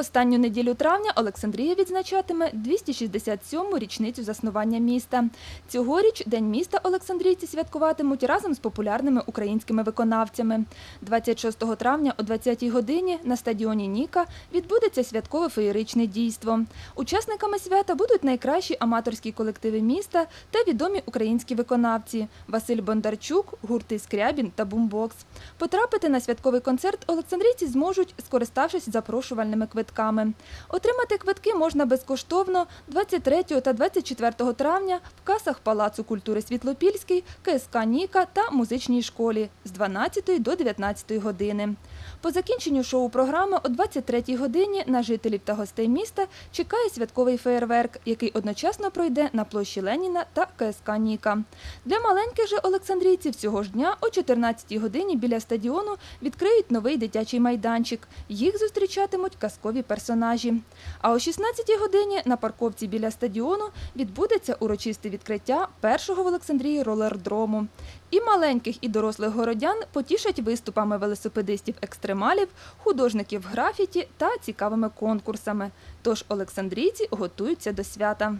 останню неділю травня Олександрія відзначатиме 267-му річницю заснування міста. Цьогоріч День міста Олександрійці святкуватимуть разом з популярними українськими виконавцями. 26 травня о 20-й годині на стадіоні Ніка відбудеться святкове феєричне дійство. Учасниками свята будуть найкращі аматорські колективи міста та відомі українські виконавці Василь Бондарчук, гурти Скрябін та Бумбокс. Потрапити на святковий концерт олександрійці зможуть, скориставшись запрошувальними квитками. Отримати квитки можна безкоштовно 23 та 24 травня в касах Палацу культури Світлопільський, КСК Ніка та музичній школі з 12 до 19 години. По закінченню шоу-програми о 23 годині на жителів та гостей міста чекає святковий феєрверк, який одночасно пройде на площі Леніна та КСК Ніка. Для маленьких же олександрійців цього ж дня о 14 годині біля стадіону відкриють новий дитячий майданчик. Їх зустрічатимуть казкові персонажі. А о 16-й годині на парковці біля стадіону відбудеться урочисте відкриття першого в Олександрії ролердрому. І маленьких, і дорослих городян потішать виступами велосипедистів-екстремалів, художників графіті та цікавими конкурсами. Тож олександрійці готуються до свята.